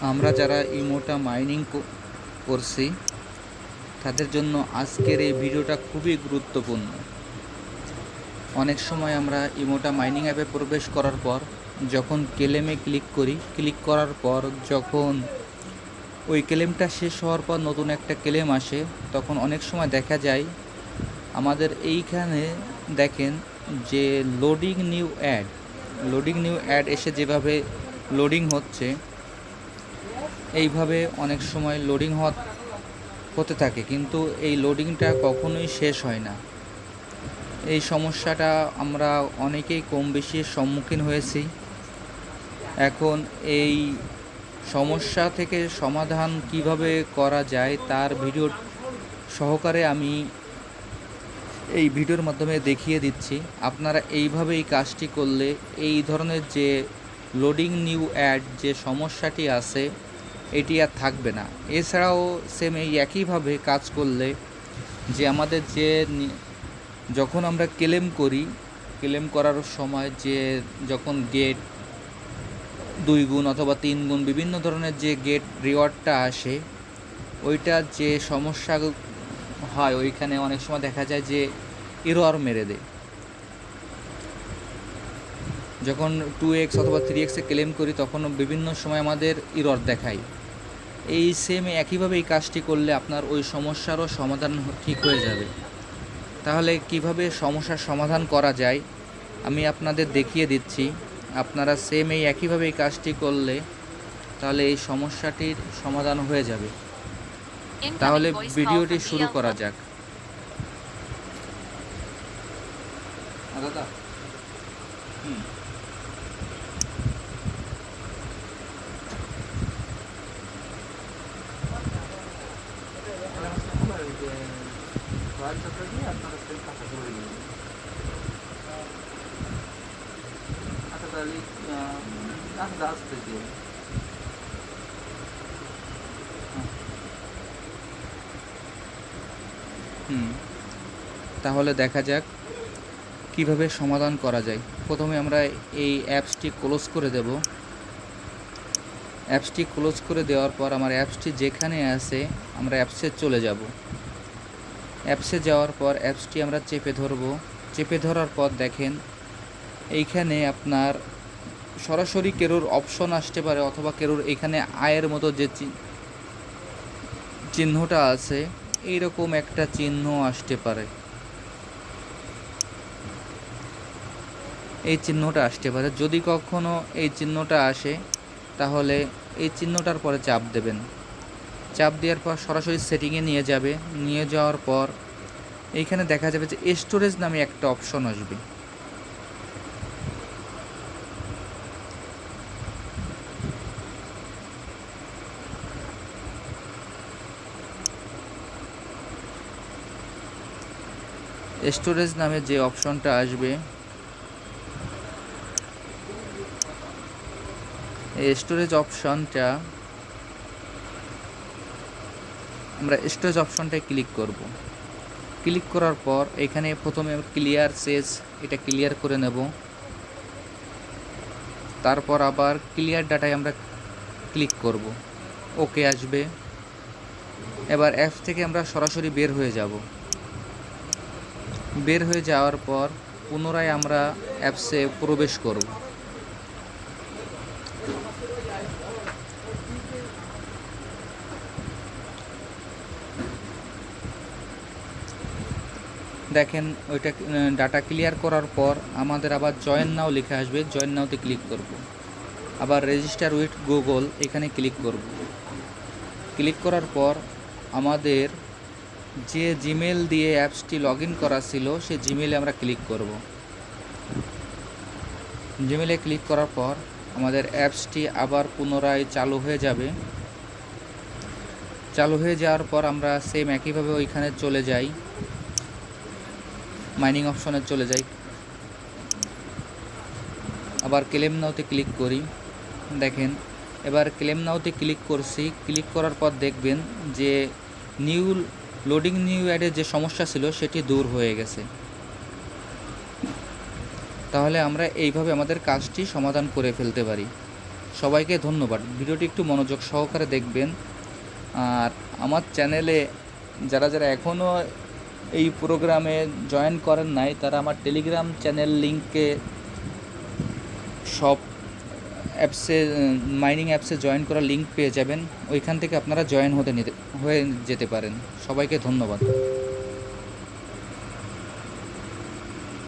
আমরা যারা ইমোটা মাইনিং করছি, তাদের জন্য আজকের এই ভিডিওটা খুবই গুরুত্বপূর্ণ। অনেক সময় আমরা ইমোটা মাইনিং অ্যাপে প্রবেশ করার পর, যখন কেলেমে ক্লিক করি, ক্লিক করার পর যখন ওই ক্লেমটা শেষ হওয়ার পর নতুন একটা ক্লেম আসে, তখন অনেক সময় দেখা যায়, আমাদের এইখানে দেখেন যে loading new ad loading new ad এসে যেভাবে লোডিং হচ্ছে এইভাবে অনেক সময় লোডিং হতে থাকে, কিন্তু এই লোডিংটা কখনোই শেষ হয় না। এই সমস্যাটা আমরা অনেকেই কম বেশি সম্মুখীন হয়েছি। এখন এই সমস্যা থেকে সমাধান কীভাবে করা যায় তার ভিডিও সহকারে আমি এই ভিডিওর মাধ্যমে দেখিয়ে দিচ্ছি। আপনারা এইভাবে এই কাজটি করলে এই ধরনের যে লোডিং নিউ অ্যাড যে সমস্যাটি আছে, এটি আর থাকবে না। এছাড়াও সেম এই একইভাবে কাজ করলে যে আমাদের যে যখন আমরা ক্লেম করি ক্লেম করার সময় যে যখন গেট দুই গুণ অথবা তিন গুণ বিভিন্ন ধরনের যে গেট রিওয়ার্ডটা আসে ওইটার যে সমস্যা হয়, ওইখানে অনেক সময় দেখা যায় যে এরর মেরে দেয়। যখন টু এক্স অথবা থ্রি এক্সে ক্লেম করি তখন বিভিন্ন সময় আমাদের ইরর দেখায়। এই সেম একইভাবে এই কাজটি করলে আপনার ওই সমস্যারও সমাধান ঠিক হয়ে যাবে। তাহলে কীভাবে সমস্যার সমাধান করা যায় আমি আপনাদের দেখিয়ে দিচ্ছি। আপনারা সেম এই একইভাবে এই কাজটি করলে তাহলে এই সমস্যাটির সমাধান হয়ে যাবে। তাহলে ভিডিওটি শুরু করা যাক। দাদা। হুম। হুম। তাহলে দেখা যাক কীভাবে সমাধান করা যায়। প্রথমে আমরা এই অ্যাপসটি ক্লোজ করে দেব। অ্যাপসটি ক্লোজ করে দেওয়ার পর আমার অ্যাপসটি যেখানে আছে, আমরা অ্যাপসে চলে যাব। অ্যাপসে যাওয়ার পর অ্যাপসটি আমরা চেপে ধরব। চেপে ধরার পর দেখেন, এইখানে আপনার সরাসরি কেরোর অপশন আসতে পারে অথবা কেরোর এখানে আয়ের মতো যে চিহ্নটা আছে, এইরকম একটা চিহ্ন আসতে পারে। এই চিহ্নটা আসতে পারে। যদি কখনো এই চিহ্নটা আসে, তাহলে এই চিহ্নটার পরে চাপ দেবেন। চাপ দেওয়ার পর সরাসরি সেটিংয়ে নিয়ে যাবে। নিয়ে যাওয়ার পর এইখানে দেখা যাবে যে স্টোরেজ নামে একটা অপশন আসবে। স্টোরেজ নামে যে অপশনটা আসবে, এই স্টোরেজ অপশনটা আমরা স্টোরেজ অপশনটায় ক্লিক করব। ক্লিক করার পর এখানে প্রথমে ক্লিয়ার সেজ, এটা ক্লিয়ার করে নেব। তারপর আবার ক্লিয়ার ডাটায় আমরা ক্লিক করব। ওকে আসবে। এবার অ্যাপ থেকে আমরা সরাসরি বের হয়ে যাব। বের হয়ে যাওয়ার পর পুনরায় আমরা অ্যাপসে প্রবেশ করব। দেখেন, ওইটা ডাটা ক্লিয়ার করার পর আমাদের আবার জয়েন নাও লিখে আসবে। জয়েন নাওতে ক্লিক করব। আবার রেজিস্টার উইথ গুগল এখানে ক্লিক করব। ক্লিক করার পর আমাদের যে জিমেল দিয়ে অ্যাপসটি লগ ইন করা ছিল, সে জিমেলে আমরা ক্লিক করব। জিমেলে ক্লিক করার পর আমাদের অ্যাপসটি আবার পুনরায় চালু হয়ে যাবে। চালু হয়ে যাওয়ার পর আমরা সেম একইভাবে ওইখানে চলে যাই। মাইনিং অপশনে চলে যাই। আবার ক্লেম নাওতে ক্লিক করি। দেখেন, এবার ক্লেম নাওতে ক্লিক করছি। ক্লিক করার পর দেখবেন যে নিউ লোডিং নিউ অ্যাডের যে সমস্যা ছিল, সেটি দূর হয়ে গেছে। তাহলে আমরা এইভাবে আমাদের কাজটি সমাধান করে ফেলতে পারি। সবাইকে ধন্যবাদ। ভিডিওটি একটু মনোযোগ সহকারে দেখবেন। আর আমার চ্যানেলে যারা যারা এখনও এই প্রোগ্রামে জয়েন করেন নাই। তারা আমার টেলিগ্রাম চ্যানেল লিঙ্কে সব অ্যাপসে মাইনিং অ্যাপসে জয়েন করার লিঙ্ক পেয়ে যাবেন। ওইখান থেকে আপনারা জয়েন হতে নিতে, হয়ে যেতে পারেন। সবাইকে ধন্যবাদ।